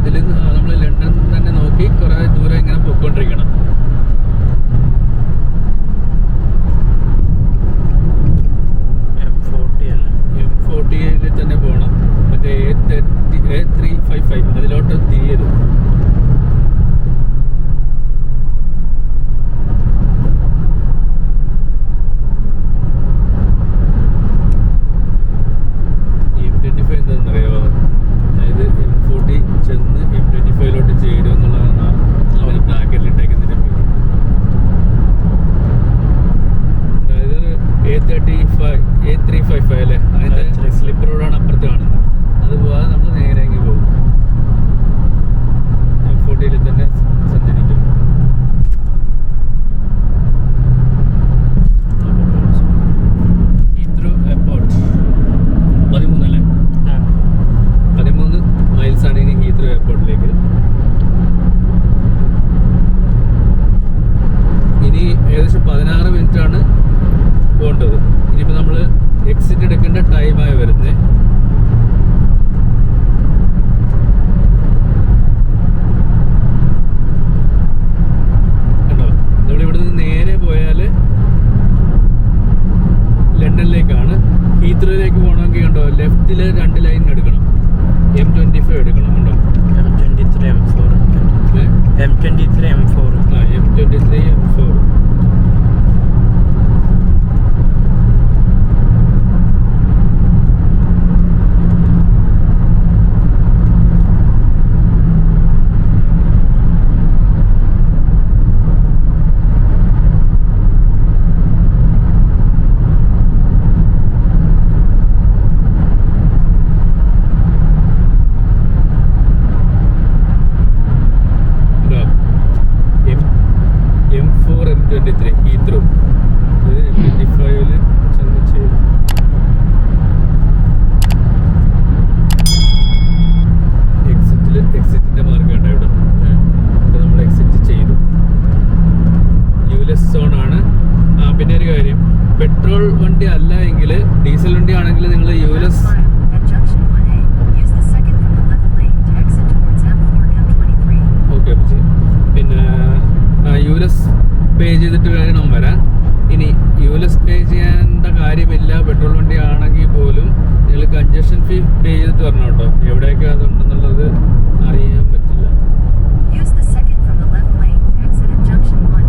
mücadelenin congestion ഫീ പേ ചെയ്തിട്ട് വരണം കേട്ടോ എവിടെയൊക്കെ അതുണ്ടെന്നുള്ളത് അറിയാൻ പറ്റില്ല Use the second from the left lane exit at junction 1.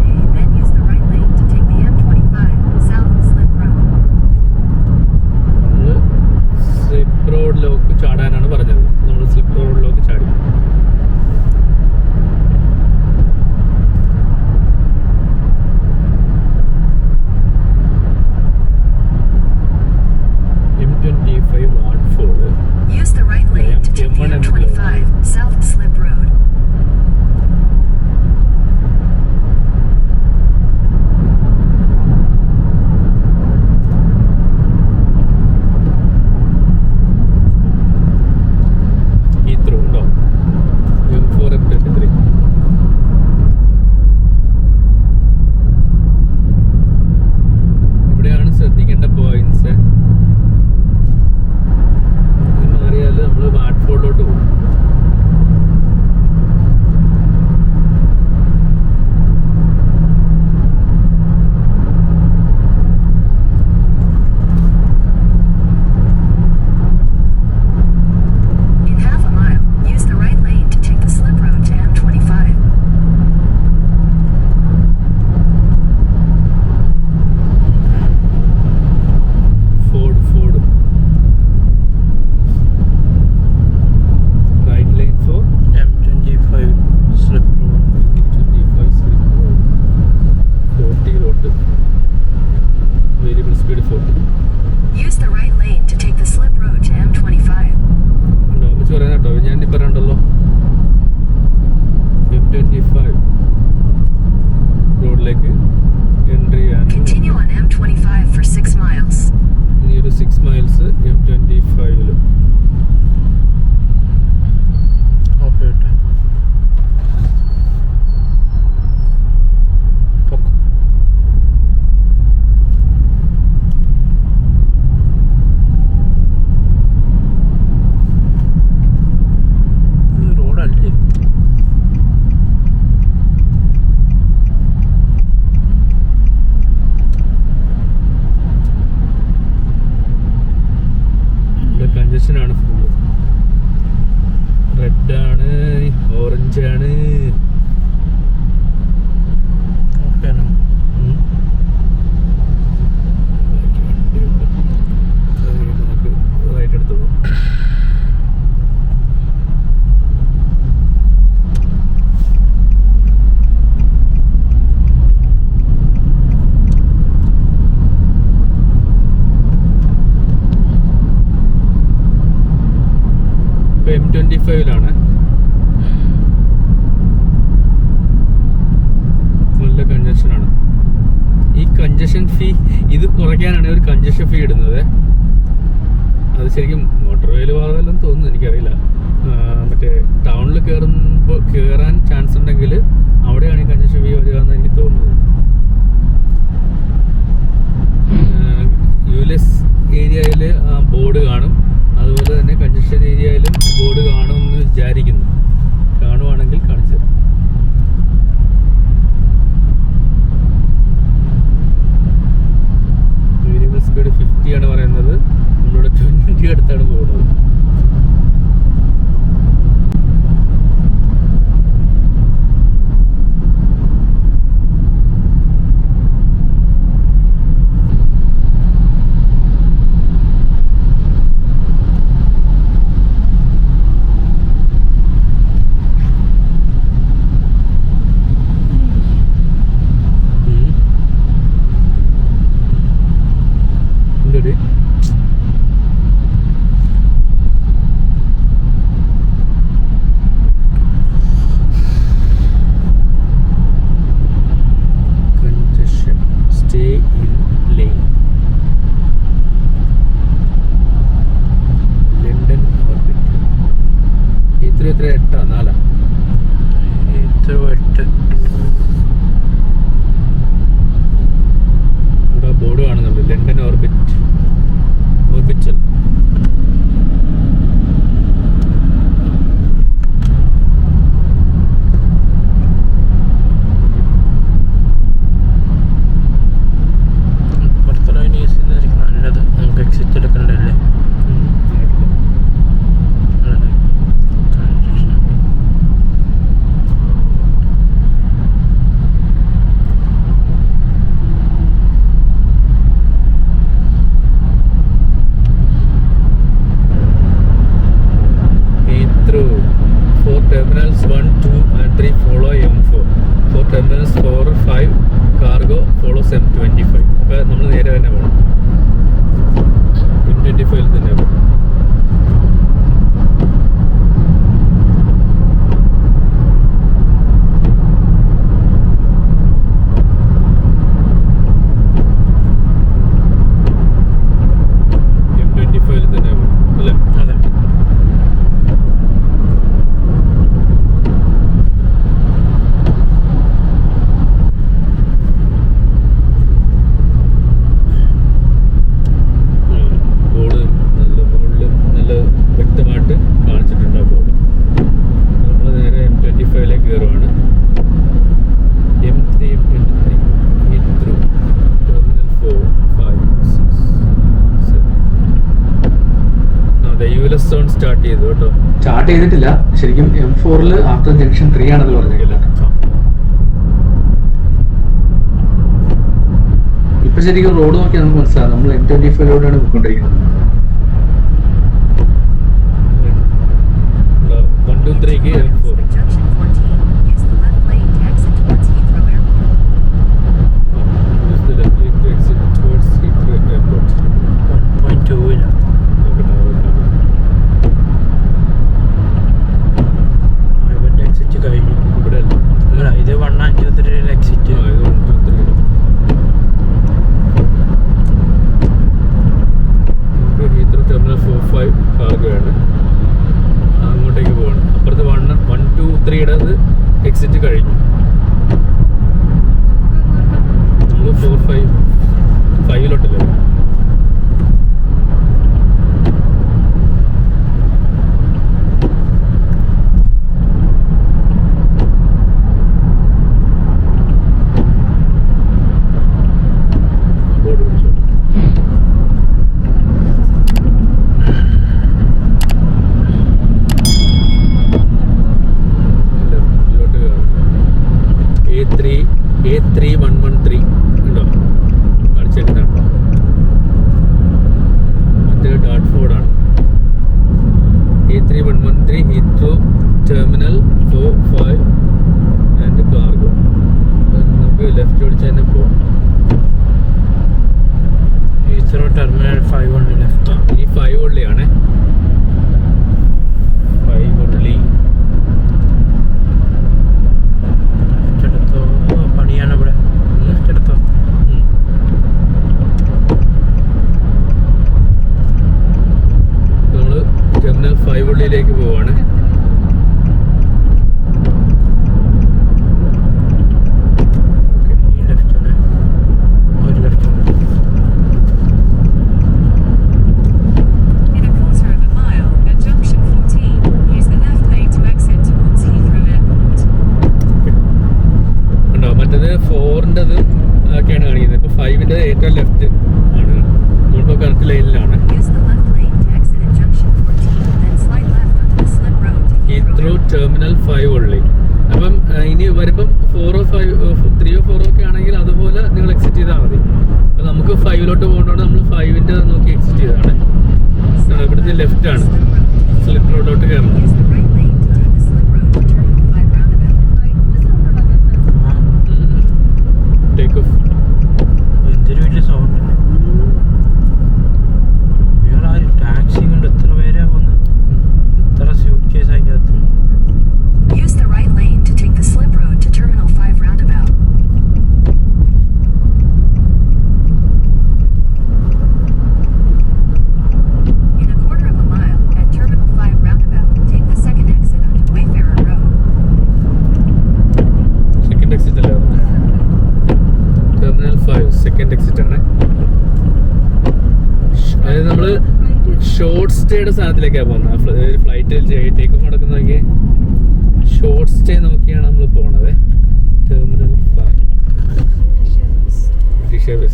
ਜਣੇ। ഉണ്ടെങ്കിൽ അവിടെയാണ് ഈ കഞ്ചക്ഷൻ ഫീ വരിക എന്ന് എനിക്ക് തോന്നുന്നത്. യുലെസ് ഏരിയയിൽ ബോർഡ് കാണും. അതുപോലെ തന്നെ കഞ്ചക്ഷൻ ഏരിയയിലും ബോർഡ് കാണുമെന്ന് വിചാരിക്കുന്നു. കാണുവാണെങ്കിൽ കാണിച്ചു തരാം. വേരിയബിൾ സ്പീഡ് ഫിഫ്റ്റിയാണ് പറയുന്നത്. നമ്മളിവിടെ ട്വന്റി അടുത്താണ് പോകുന്നത്. Stay in lane London orbit ഇത്ര എത്ര? എട്ടാ? നാലാ? എത്ര എട്ട്. ഇവിടെ ബോർഡ് കാണുന്നുണ്ട്. ലണ്ടൻ ഓർബിറ്റ് സ്റ്റാർട്ട് ചെയ്തിട്ടില്ല ശരിക്കും എം ഫോറിൽ ആഫ്റ്റർ ജംഗ്ഷൻ ത്രീ ആണെന്ന് പറഞ്ഞിട്ടില്ല ഇപ്പൊ ശരിക്കും റോഡ് നോക്കിയാൽ നമുക്ക് മനസ്സിലാകും നമ്മൾ എം ട്വന്റി ഫൈവിലൂടെയാണ് പോയിക്കൊണ്ടിരിക്കുന്നത് വൺ ടു ത്രീക്ക് എം ഫോർ ഇതിന് ഫോറിന്റെത് ഒക്കെയാണ് കാണിക്കുന്നത്. ഇപ്പോൾ ഫൈവിന്റെ ഏറ്റവും ലെഫ്റ്റ് ആണ്. നമ്മളിപ്പോൾ കറക്റ്റ് ലൈനിലാണ് ത്രൂ ടെർമിനൽ ഫൈവ് ഉള്ളി അപ്പം ഇനി വരുമ്പം ഫോറോ ഫൈവ് ത്രീയോ ഫോറോ ഒക്കെ ആണെങ്കിൽ അതുപോലെ നിങ്ങൾ എക്സിറ്റ് ചെയ്താൽ മതി. അപ്പം നമുക്ക് ഫൈവിലോട്ട് പോകേണ്ടത് നമ്മൾ ഫൈവിന്റെ നോക്കി എക്സിറ്റ് ചെയ്തതാണ്. ഇവിടുത്തെ ലെഫ്റ്റാണ് സ്ലിപ്പ് റോഡിലോട്ട് കയറണം. ടേക്ക് ഓഫ് എന്തൊരു വലിയ സൗണ്ട് ഇയാളാര് ടാക്സി കൊണ്ട് എത്ര പേരാ പോകുന്നത് എത്ര സ്യൂട്ട് കേസ് അതിന്റെ അകത്ത് Use the right lane to take the slip road to Terminal 5 roundabout. In a quarter of a mile, at Terminal 5 roundabout, take the second exit onto Wayfarer Road. Second exit അല്ലേ terminal five second exit ആണ് ഷ്- അതായത് നമ്മൾ short സ്റ്റേയുടെ സ്ഥാനത്തിലേക്കാണ് പോകുന്നത് ഫ്ലൈറ്റിൽ take off നടക്കുന്ന ഷോർട്ട് സ്റ്റേ നോക്കിയാണ് നമ്മൾ പോണത്. ടെർമിനൽ ഫൈവ്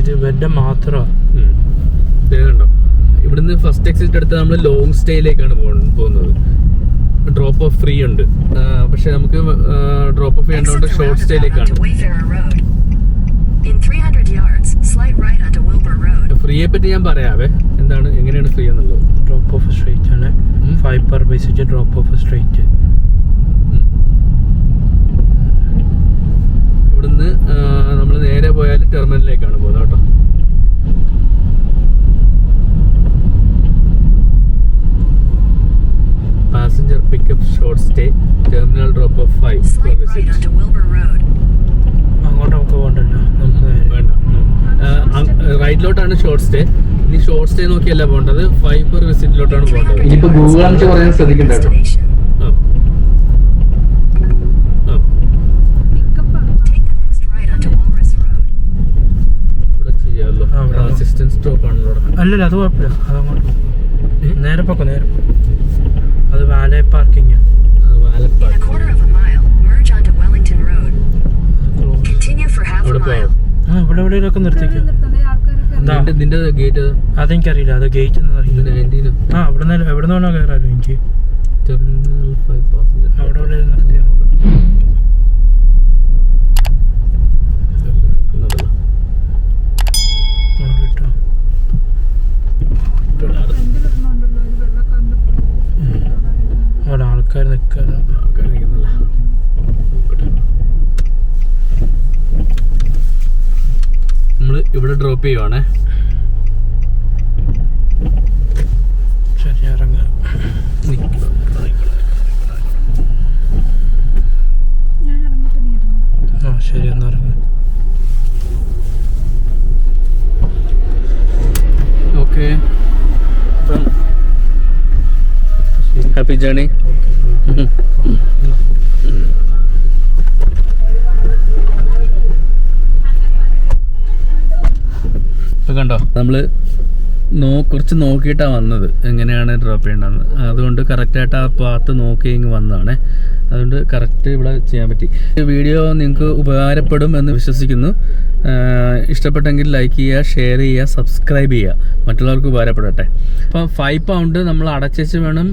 ഇത് മാത്രമാണ് കണ്ടോ ഇവിടുന്ന് ഫസ്റ്റ് എക്സിറ്റ് എടുത്ത് നമ്മൾ ലോങ് സ്റ്റേയിലേക്കാണ് പോകുന്നത്. ഡ്രോപ്പ് ഓഫ് ഫ്രീ ഉണ്ട്. പക്ഷെ നമുക്ക് ഡ്രോപ്പ് ഓഫ് ചെയ്യേണ്ടതുകൊണ്ട് ഷോർട്ട് സ്റ്റേയിലേക്കാണ് onto Wayfarer Road. In 300 yards, slide right onto Wilbur Road. ഫ്രീയെ പറ്റി ഞാൻ പറയാവേ. എന്താണ് എങ്ങനെയാണ് ഫ്രീ എന്നുള്ളത്? ഡ്രോപ്പ് ഓഫ് സ്ട്രേറ്റ് ആണ്. ഫൈവ് പെർ ബേസിച്ച് ഡ്രോപ്പ് ഓഫ് സ്ട്രേറ്റ് ഇവിടുന്ന് നമ്മൾ നേരെ പോയാൽ ടെർമിനലിലേക്കാണ് പോകുന്നത് കേട്ടോ. Pickup short stay terminal drop off five അങ്ങോട്ട് നമുക്ക് പോകണ്ടല്ലോ വേണ്ട. റൈറ്റിലോട്ടാണ് ഷോർട്ട് സ്റ്റേ ഇനി ഷോർട്ട് സ്റ്റേ നോക്കിയല്ല പോകേണ്ടത് ഫൈവ് പെർ വിസിറ്റിലോട്ടാണ് പോകേണ്ടത് 300 ഇനിയിപ്പോ ഗൂഗിൾ പറയാൻ ശ്രദ്ധിക്കണ്ട. അല്ലല്ല അത് കുഴപ്പമില്ല. അതങ്ങോട്ട് നേരെ പൊക്കോ നേരെ പോ. Valet parking. ഇവിടെ എവിടെയൊക്കെ നിർത്തിക്കോ? നിന്റെ ഗേറ്റ് അതെനിക്കറിയില്ല അത് ഗേറ്റ് എന്ന് അറിയില്ല ആ ഇവിടെ നിന്ന് എവിടെ നിന്നാണോ കയറാലോ എനിക്ക് അവിടെ നിർത്തിയാൽ മതി അവിടെ ഇട്ടോ അവിടെ ആൾക്കാർ നിൽക്കുന്നില്ല. നമ്മൾ ഇവിടെ ഡ്രോപ്പ് ചെയ്യുവാണേ. ശരി ഇറങ്ങുക ആ ശരി എന്നാ ഇറങ്ങുക ഓക്കെ ഹാപ്പി ജേണി കണ്ടോ? നമ്മൾ നോ കുറച്ച് നോക്കിയിട്ടാണ് വന്നത്. എങ്ങനെയാണ് ഡ്രോപ്പ് ചെയ്യേണ്ടതെന്ന്. അതുകൊണ്ട് കറക്റ്റായിട്ട് ആ പാത്ത് നോക്കി ഇങ്ങ് വന്നതാണ്. അതുകൊണ്ട് കറക്റ്റ് ഇവിടെ ചെയ്യാൻ പറ്റി. വീഡിയോ നിങ്ങൾക്ക് ഉപകാരപ്പെടും എന്ന് വിശ്വസിക്കുന്നു. ഇഷ്ടപ്പെട്ടെങ്കിൽ ലൈക്ക് ചെയ്യുക ഷെയർ ചെയ്യുക സബ്സ്ക്രൈബ് ചെയ്യുക. മറ്റുള്ളവർക്ക് ഉപകാരപ്പെടട്ടെ. അപ്പോൾ ഫൈവ് പൗണ്ട് നമ്മൾ അടച്ചേച്ച് വേണം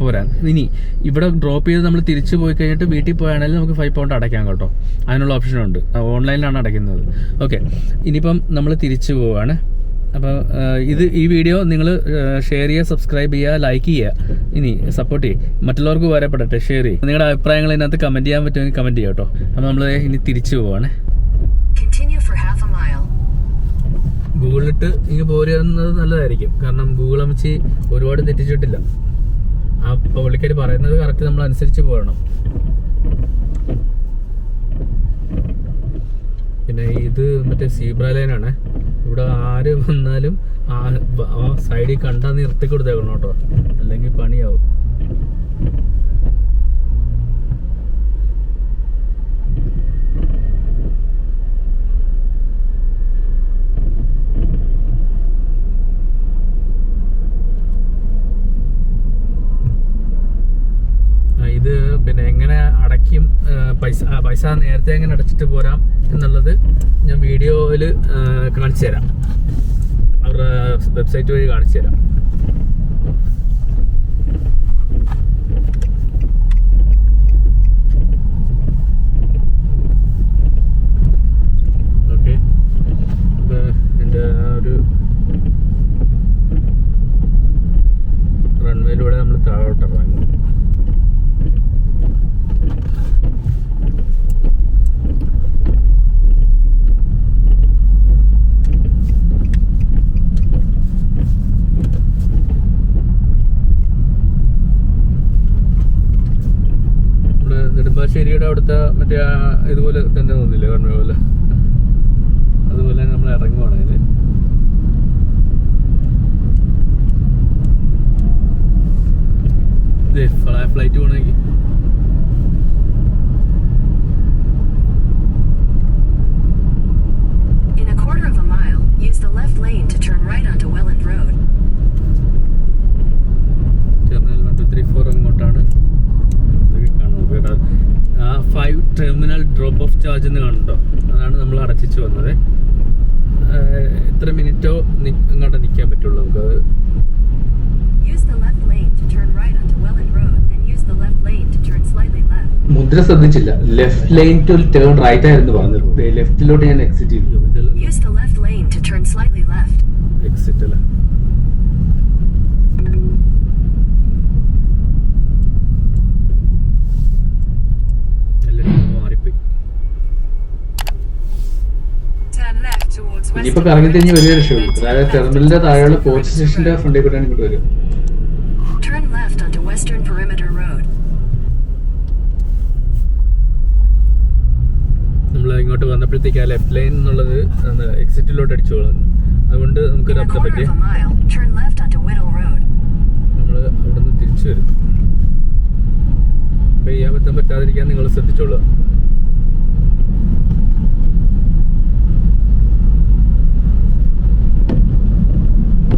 പോരാൻ. ഇനി ഇവിടെ ഡ്രോപ്പ് ചെയ്ത് നമ്മൾ തിരിച്ചു പോയി കഴിഞ്ഞിട്ട് വീട്ടിൽ പോയാണെങ്കിൽ നമുക്ക് ഫൈവ് പൗണ്ട് അടയ്ക്കാം കേട്ടോ. അതിനുള്ള ഓപ്ഷനുണ്ട് ഓൺലൈനിലാണ് അടയ്ക്കുന്നത്. ഓക്കെ ഇനിയിപ്പം നമ്മൾ തിരിച്ചു പോവുകയാണ് അപ്പോൾ ഇത് ഈ വീഡിയോ നിങ്ങൾ ഷെയർ ചെയ്യുക സബ്സ്ക്രൈബ് ചെയ്യുക ലൈക്ക് ചെയ്യുക. ഇനി സപ്പോർട്ട് ചെയ്യുക മറ്റുള്ളവർക്ക് ഉപകാരപ്പെടട്ടെ ഷെയർ ചെയ്യുക നിങ്ങളുടെ അഭിപ്രായങ്ങൾ ഇതിനകത്ത് കമന്റ് ചെയ്യാൻ പറ്റുമെങ്കിൽ കമന്റ് ചെയ്യാം കേട്ടോ. അപ്പോൾ നമ്മൾ ഇനി തിരിച്ചു പോവാണ്. ഗൂഗിളിട്ട് ഇങ്ങനെ പോരുന്നത് നല്ലതായിരിക്കും. കാരണം ഗൂഗിൾ അമ്മച്ചി ഒരുപാട് തെറ്റിച്ചിട്ടില്ല. ആ പുള്ളിക്കാർ പറയുന്നത് കറക്റ്റ് നമ്മൾ അനുസരിച്ച് പോകണം പിന്നെ ഇത് മറ്റേ സീബ്ര ലൈനാണ് ഇവിടെ ആര് വന്നാലും ആ സൈഡിൽ കണ്ടാ നിർത്തി കൊടുത്തേക്കണം കേട്ടോ. അല്ലെങ്കിൽ പണിയാവും ആ, ഇത് പിന്നെ എങ്ങനെ അടയ്ക്കും ആ, പൈസ പൈസ നേരത്തെ എങ്ങനെ അടച്ചിട്ട് പോരാം എന്നുള്ളത് ഞാൻ വീഡിയോയിൽ കാണിച്ചു തരാം അവരുടെ വെബ്സൈറ്റ് വഴി കാണിച്ചു തരാം ഓക്കെ എന്റെ ആ ഒരു റൺവേയിലൂടെ നമ്മൾ താഴോട്ട് ഇറങ്ങും നമ്മുടെ നെടുമ്പാശ്ശേരിയുടെ അവിടുത്തെ മറ്റേ ആ ഇതുപോലെ തന്നെ തോന്നില്ലേ റൺവേ പോലെ അതുപോലെ നമ്മൾ ഇറങ്ങുവാണ് അതിന് ഫ്ലൈറ്റ് പോകണമെങ്കിൽ In a quarter of a mile, use the left lane to turn right onto Welland Road. Terminal one two three four അങ്ങോട്ടാണ് ഇതൊക്കെ കാണുന്നത് കേട്ടോ ആ five terminal drop off charge എന്ന് കാണുന്നുണ്ടോ? അതാണ് നമ്മൾ അടച്ചിച്ച് വന്നത്. എത്ര മിനിറ്റോ ഇങ്ങോട്ട് നിൽക്കാൻ പറ്റുള്ളൂ നമുക്ക്. മുദ്ര ശ്രദ്ധിച്ചില്ല. Left lane to turn right ആയിരുന്നു പറഞ്ഞത്. ലെഫ്റ്റിലോട്ട് ഞാൻ എക്സിറ്റ് ചെയ്തു ഇതെല്ലാം Use the left lane to turn slightly left. Exit അല്ലേ എല്ലാം മാറിപ്പോയി Turn left ഇനിയിപ്പോ കറങ്ങി തിരിഞ്ഞ് വലിയ രക്ഷയുള്ളൂ അതായത് ടെർമിനലിന്റെ താഴെയുള്ള കോച്ച് സ്റ്റേഷന്റെ ഫ്രണ്ടിൽ കൂടെയാണ് ഇങ്ങോട്ട് വരും. നമ്മൾ ഇങ്ങോട്ട് വന്നപ്പോഴത്തേക്ക് ആ ലെഫ്റ്റ് ലൈൻ എന്നുള്ളത് എക്സിറ്റിലോട്ട് അടിച്ചു കളഞ്ഞു. അതുകൊണ്ട് നമുക്ക് നമുക്കൊരു a പറ്റി. നമ്മൾ അവിടെ നിന്ന് തിരിച്ചു വരും. അപ്പൊ ഈ അബദ്ധം പറ്റാതിരിക്കാൻ നിങ്ങൾ ശ്രദ്ധിച്ചോളൂ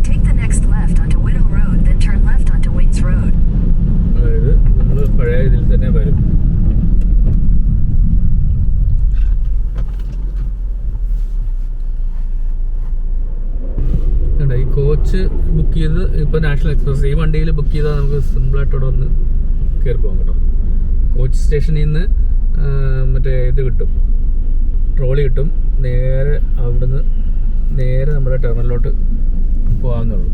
Take the next left onto Whittle Road, then turn left onto Wings Road. അതായത് നമ്മൾ പഴയ ഇതിൽ തന്നെ വരും കണ്ടോ, ഈ കോച്ച് ബുക്ക് ചെയ്ത് ഇപ്പോൾ നാഷണൽ എക്സ്പ്രസ് ഈ വണ്ടിയിൽ ബുക്ക് ചെയ്താൽ നമുക്ക് സിമ്പിളായിട്ട് ഇവിടെ ഒന്ന് കയറി പോകാം കേട്ടോ. കോച്ച് സ്റ്റേഷനിൽ നിന്ന് മറ്റേ ഇത് കിട്ടും. ട്രോളി കിട്ടും. നേരെ അവിടുന്ന് നേരെ നമ്മുടെ ടെർമിനലിലോട്ട് പോകാവുന്നുള്ളൂ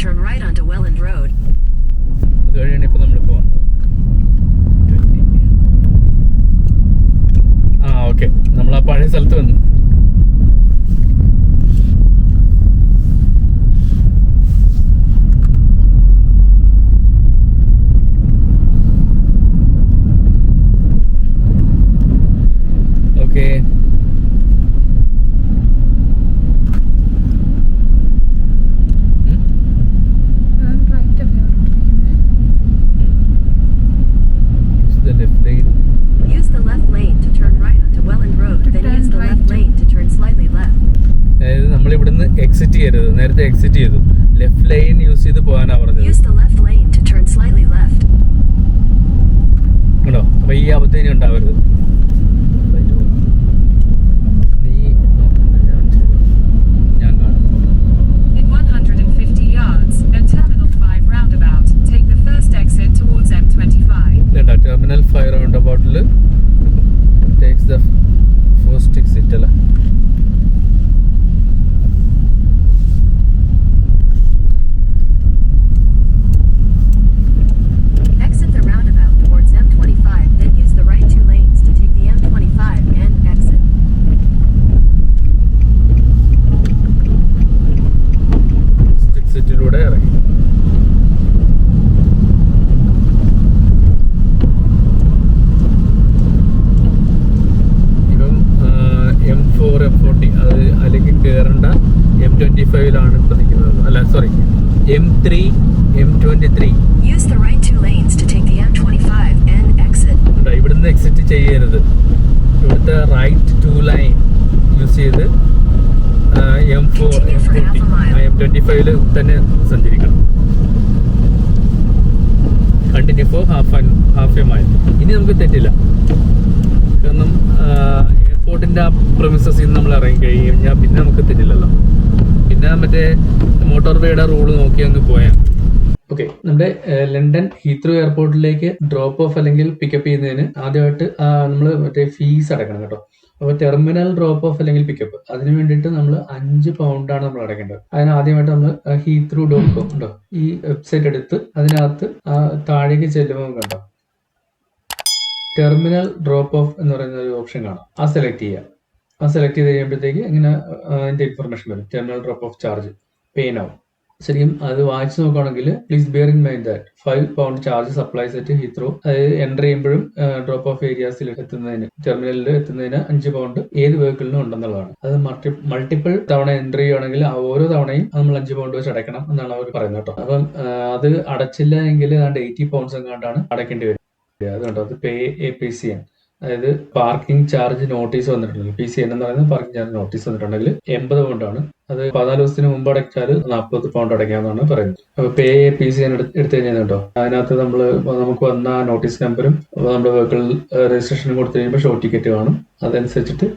turn right onto Welland Road. ചെയ്യരുത്. നേരത്തെ എക്സിറ്റ് ചെയ്തു. ലെഫ്റ്റ് ലൈൻ യൂസ് ചെയ്ത് പോകാനാ പറഞ്ഞത്. Use the left lane to turn slightly left. കണ്ടോ അപ്പൊ ഈ അബദ്ധം ഇനി ഉണ്ടാവരുത് നീ നോക്കണ്ട, ഞാൻ ചെയ്തോളാം. ഞാൻ കാണും In 150 yards, at Terminal 5 roundabout, take the first exit towards M25. ഇതേണ്ട ടെർമിനൽ ഫയർ റൗണ്ട് അബൌട്ടിൽ ടേക്സ് ദ ഫസ്റ്റ് എക്സിറ്റ് അല്ല Exit the roundabout towards M25, then use the right two lanes to M twenty ഫൈവിലാണ് ഇപ്പൊ നിൽക്കുന്നത് അല്ല sorry M three M twenty three Use the right two lanes to take the M25 and exit. ഉണ്ട് ഇവിടുന്ന് exit ചെയ്യരുത്. ഇവിടുത്തെ right two lane use ചെയ്ത് M four M twenty M twenty ഫൈവിൽ തന്നെ സഞ്ചരിക്കണം. Continue for half and half a mile ഇനി നമുക്ക് തെറ്റില്ല. കാരണം എയർപോർട്ടിന്റെ ആ പ്രമിസസ് നിന്ന് നമ്മൾ ഇറങ്ങി കഴിഞ്ഞാൽ പിന്നെ നമുക്ക് തെറ്റില്ലല്ലോ. പിന്നെ മറ്റേ മോട്ടോർ റൂൾ നോക്കി അങ്ങ് പോയാൽ ഓക്കെ നമ്മുടെ ലണ്ടൻ ഹീത്രോ എയർപോർട്ടിലേക്ക് ഡ്രോപ്പ് ഓഫ് അല്ലെങ്കിൽ പിക്കപ്പ് ചെയ്യുന്നതിന് ആദ്യമായിട്ട് നമ്മൾ മറ്റേ ഫീസ് അടക്കണം കേട്ടോ. അപ്പോൾ ടെർമിനൽ ഡ്രോപ്പ് ഓഫ് അല്ലെങ്കിൽ പിക്കപ്പ് അതിന് വേണ്ടിയിട്ട് നമ്മൾ അഞ്ച് പൗണ്ടാണ് നമ്മൾ അടയ്ക്കേണ്ടത് അതിന് ആദ്യമായിട്ട് നമ്മൾ ഹീത്രൂ ഡോട്ട് കോം ഉണ്ടോ? ഈ വെബ്സൈറ്റ് എടുത്ത് അതിനകത്ത് താഴേക്ക് ചെല്ലുമ്പോൾ കണ്ടോ? ടെർമിനൽ ഡ്രോപ്പ് ഓഫ് എന്ന് പറയുന്ന ഒരു ഓപ്ഷൻ കാണാം. ആ സെലക്ട് ചെയ്യുക ആ സെലക്ട് ചെയ്ത് കഴിയുമ്പോഴത്തേക്ക് ഇങ്ങനെ അതിന്റെ ഇൻഫർമേഷൻ വരും. Terminal drop off charge pay now ശരിക്കും അത് വായിച്ചു നോക്കുകയാണെങ്കിൽ please bear in mind that five pound charge supplies at Heathrow അതായത് എന്റർ ചെയ്യുമ്പോഴും ഡ്രോപ്പ് ഓഫ് ഏരിയാസിൽ എത്തുന്നതിന് ടെർമിനലിൽ എത്തുന്നതിന് അഞ്ച് പൗണ്ട് ഏത് വെഹിക്കിളിനും ഉണ്ടെന്നുള്ളതാണ്. അത് മൾട്ടി മൾട്ടിപ്പിൾ തവണ എന്റർ ചെയ്യുകയാണെങ്കിൽ ആ ഓരോ തവണയും നമ്മൾ അഞ്ച് പൗണ്ട് വെച്ച് അടയ്ക്കണം എന്നാണ് അവർ പറയുന്നത് കേട്ടോ. അപ്പം അത് അടച്ചില്ല എങ്കിൽ ഏതാണ്ട് എയ്റ്റി പൗണ്ട്സ് എങ്ങാണ്ടാണ് അടയ്ക്കേണ്ടി വരും. അതുകൊണ്ട് അത് pay a P C N അതായത് പാർക്കിംഗ് ചാർജ് നോട്ടീസ് വന്നിട്ടുണ്ടെങ്കിൽ പി സി എൻ എന്ന് പറയുന്നത് പാർക്കിംഗ് ചാർജ് നോട്ടീസ് വന്നിട്ടുണ്ടെങ്കിൽ എൺപത് പൗണ്ടാണ് അത് പതിനാല് ദിവസത്തിന് മുമ്പ് അടച്ചാൽ നാൽപ്പത് പൗണ്ട് അടയ്ക്കാമെന്നാണ് പറയുന്നത്. അപ്പൊ പേ പി സി എൻ എടുത്തു കഴിഞ്ഞാൽ കേട്ടോ അതിനകത്ത് നമ്മൾ നമുക്ക് വന്ന നോട്ടീസ് നമ്പറും നമ്മുടെ വെഹിക്കിൾ രജിസ്ട്രേഷൻ കൊടുത്തു കഴിയുമ്പോൾ ഷോ ടിക്കറ്റ് കാണും. അതനുസരിച്ചിട്ട്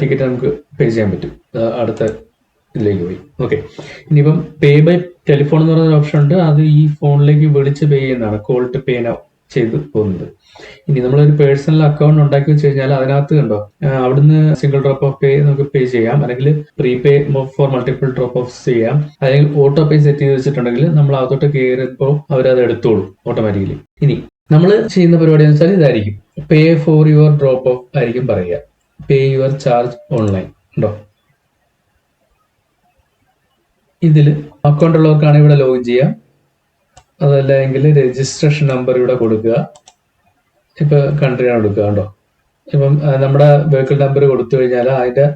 ടിക്കറ്റ് നമുക്ക് പേ ചെയ്യാൻ പറ്റും. അടുത്ത ഇതിലേക്ക് പോയി. ഓക്കെ ഇനിയിപ്പം പേ ബൈ ടെലിഫോൺ എന്ന് പറയുന്ന ഓപ്ഷൻ ഉണ്ട്. അത് ഈ ഫോണിലേക്ക് വിളിച്ച് പേ ചെയ്യുന്നതാണ്. കോൾ ടു പേ നൗ ചെയ്ത് പോകുന്നത്. ഇനി നമ്മളൊരു പേഴ്സണൽ അക്കൗണ്ട് ഉണ്ടാക്കി വെച്ച് കഴിഞ്ഞാൽ അതിനകത്ത് കണ്ടോ അവിടുന്ന് സിംഗിൾ ഡ്രോപ്പ് ഓഫ് പേ നമുക്ക് പേ ചെയ്യാം. അല്ലെങ്കിൽ prepay for multiple drop off ചെയ്യാം. അല്ലെങ്കിൽ ഓട്ടോ പേ സെറ്റ് ചെയ്ത് വെച്ചിട്ടുണ്ടെങ്കിൽ നമ്മൾ അകത്തോട്ട് കയറുമ്പോൾ അവരത് എടുത്തോളും ഓട്ടോമാറ്റിക്കലി ഇനി നമ്മൾ ചെയ്യുന്ന പരിപാടി എന്ന് വെച്ചാൽ ഇതായിരിക്കും. Pay for your drop off ആയിരിക്കും പറയുക. പേ യുവർ ചാർജ് ഓൺലൈൻ ഉണ്ടോ ഇതിൽ അക്കൗണ്ട് ഉള്ളവർക്കാണ് ഇവിടെ ലോഗിൻ ചെയ്യാം. അതല്ല എങ്കിൽ രജിസ്ട്രേഷൻ നമ്പർ ഇവിടെ കൊടുക്കുക. ഇപ്പൊ കൺട്രിയാണ് കൊടുക്കുക കേട്ടോ ഇപ്പം നമ്മുടെ വെഹിക്കിൾ നമ്പർ കൊടുത്തു കഴിഞ്ഞാൽ അതിന്റെ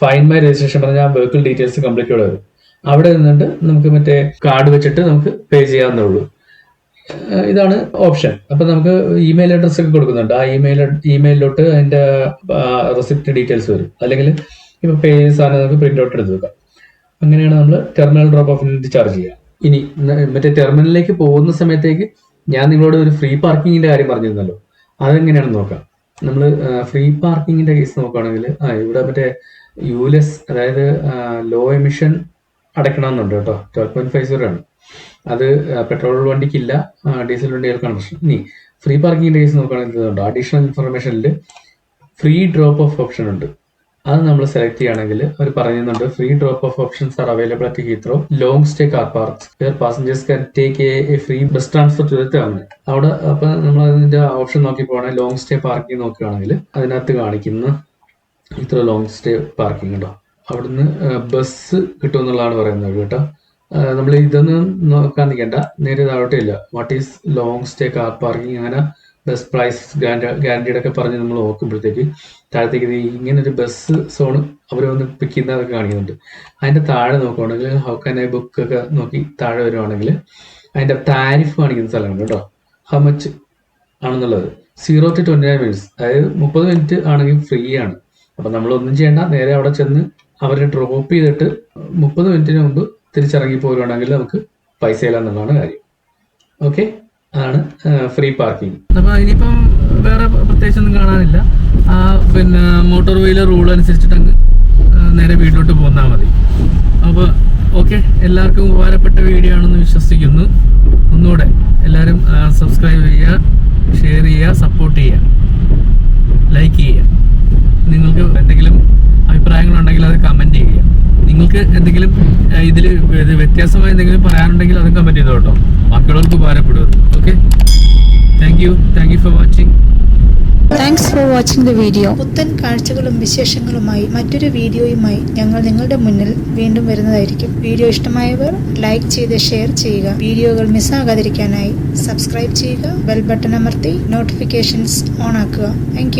ഫൈൻ മൈ രജിസ്ട്രേഷൻ പറഞ്ഞാൽ വെഹിക്കിൾ ഡീറ്റെയിൽസ് കംപ്ലീറ്റ് ഇവിടെ വരും അവിടെ നിന്നിട്ട് നമുക്ക് മറ്റേ കാർഡ് വെച്ചിട്ട് നമുക്ക് പേ ചെയ്യാവുന്നേ ഉള്ളൂ ഇതാണ് ഓപ്ഷൻ അപ്പൊ നമുക്ക് ഇമെയിൽ അഡ്രസ് ഒക്കെ കൊടുക്കുന്നുണ്ട്. ആ ഇമെയിൽ ഇമെയിലിലോട്ട് അതിന്റെ റെസിപ്റ്റ് ഡീറ്റെയിൽസ് വരും. അല്ലെങ്കിൽ ഇപ്പൊ പേ സാധനം നമുക്ക് പ്രിന്റ് ഔട്ട് എടുത്ത് വെക്കാം. അങ്ങനെയാണ് നമ്മൾ ടെർമിനൽ ഡ്രോപ്പ് ഓഫ് ചാർജ് ചെയ്യുക. ഇനി മറ്റേ ടെർമിനലിലേക്ക് പോകുന്ന സമയത്തേക്ക് ഞാൻ നിങ്ങളോട് ഒരു ഫ്രീ പാർക്കിങ്ങിന്റെ കാര്യം പറഞ്ഞിരുന്നല്ലോ. അതെങ്ങനെയാണെന്ന് നോക്കാം. നമ്മൾ ഫ്രീ പാർക്കിങ്ങിന്റെ കേസ് നോക്കുകയാണെങ്കിൽ ആ ഇവിടെ മറ്റേ യുലെസ് അതായത് ലോ എമിഷൻ അടയ്ക്കണമെന്നുണ്ട് കേട്ടോ. ട്വൽവ് പോയിന്റ് ഫൈവ് സീറോ ആണ്. അത് പെട്രോൾ വണ്ടിക്കില്ല ഡീസൽ വണ്ടികൾക്കാണ് പ്രശ്നം ഇനി ഫ്രീ പാർക്കിങ്ങിന്റെ കേസ് നോക്കുകയാണെങ്കിൽ അഡീഷണൽ ഇൻഫർമേഷനിൽ ഫ്രീ ഡ്രോപ്പ് ഓഫ് ഓപ്ഷൻ ഉണ്ട്. അത് നമ്മൾ സെലക്ട് ചെയ്യുകയാണെങ്കിൽ അവർ പറയുന്നുണ്ട് free drop off options are available at Heathrow long stay car parks passengers can take a free bus transfer to അങ്ങനെ അവിടെ അപ്പൊ നമ്മൾ അതിന്റെ ഓപ്ഷൻ നോക്കി പോകണേ ലോങ് സ്റ്റേ പാർക്കിംഗ് നോക്കുകയാണെങ്കിൽ അതിനകത്ത് കാണിക്കുന്ന ഇത്ര ലോങ് സ്റ്റേ പാർക്കിംഗ് ഉണ്ടോ? അവിടുന്ന് ബസ് കിട്ടുമെന്നുള്ളതാണ് പറയുന്നത് കേട്ടോ. നമ്മൾ ഇതൊന്നും നോക്കാൻ നിൽക്കേണ്ട. നേരെ താഴോട്ടേ ഇല്ല. What is long stay car parking അങ്ങനെ ബസ് പ്രൈസ് ഗ്യാരണ്ടീഡ് ഒക്കെ പറഞ്ഞ് നമ്മൾ നോക്കുമ്പോഴത്തേക്ക് താഴത്തേക്ക് ഇങ്ങനെ ഒരു ബസ് സോൺ അവർ വന്ന് പിക്ക് ചെയ്യുന്നതൊക്കെ കാണിക്കുന്നുണ്ട്. അതിന്റെ താഴെ നോക്കുവാണെങ്കിൽ ഹൗ കാൻ ഐ ബുക്ക് ഒക്കെ നോക്കി താഴെ വരുവാണെങ്കിൽ അതിന്റെ താരിഫ് കാണിക്കുന്ന സ്ഥലമുണ്ട് കേട്ടോ. ഹൗ മച്ച് ആണെന്നുള്ളത്. Zero to twenty nine minutes അതായത് മുപ്പത് മിനിറ്റ് ആണെങ്കിൽ ഫ്രീ ആണ്. അപ്പൊ നമ്മൾ ഒന്നും ചെയ്യേണ്ട. നേരെ അവിടെ ചെന്ന് അവരെ ഡ്രോപ്പ് ചെയ്തിട്ട് മുപ്പത് മിനിറ്റിന് മുമ്പ് തിരിച്ചിറങ്ങി പോരുവാണെങ്കിൽ നമുക്ക് പൈസ ഇല്ല എന്നുള്ളതാണ് കാര്യം. ഓക്കെ അതാണ് ഫ്രീ പാർക്കിംഗ് അപ്പൊ ഇനിയിപ്പം വേറെ പ്രത്യേകിച്ചൊന്നും കാണാനില്ല. ആ പിന്നെ മോട്ടോർ വെയിലർ റൂൾ അനുസരിച്ചിട്ട് അങ്ങ് നേരെ വീട്ടിലോട്ട് പോന്നാൽ മതി. അപ്പോൾ ഓക്കെ എല്ലാവർക്കും ഉപകാരപ്പെട്ട വീഡിയോ ആണെന്ന് വിശ്വസിക്കുന്നു. ഒന്നുകൂടെ എല്ലാവരും സബ്സ്ക്രൈബ് ചെയ്യുക ഷെയർ ചെയ്യുക സപ്പോർട്ട് ചെയ്യുക. ലൈക്ക് ചെയ്യുക. നിങ്ങൾക്ക് എന്തെങ്കിലും അഭിപ്രായങ്ങളുണ്ടെങ്കിൽ അത് കമന്റ് ചെയ്യുക. നിങ്ങൾക്ക് എന്തെങ്കിലും ഇതിൽ വ്യത്യാസമായ എന്തെങ്കിലും പറയാനുണ്ടെങ്കിൽ അത് കമന്റ് ചെയ്തോട്ടോ. ബാക്കിയുള്ളവർക്ക് ഉപകാരപ്പെടും. Okay thank you thank you for watching thanks for watching the video പുത്തൻ കാഴ്ചകളും വിശേഷങ്ങളുമായി മറ്റൊരു വീഡിയോയുമായി ഞങ്ങൾ നിങ്ങളുടെ മുന്നിൽ വീണ്ടും വരുന്നതായിരിക്കും. വീഡിയോ ഇഷ്ടമായവർ ലൈക്ക് ചെയ്ത് ഷെയർ ചെയ്യുക. വീഡിയോകൾ മിസ്സാകാതിരിക്കാനായി സബ്സ്ക്രൈബ് ചെയ്യുക. ബെൽ ബട്ടൺ അമർത്തി നോട്ടിഫിക്കേഷൻസ് ഓൺ ആക്കുക. താങ്ക്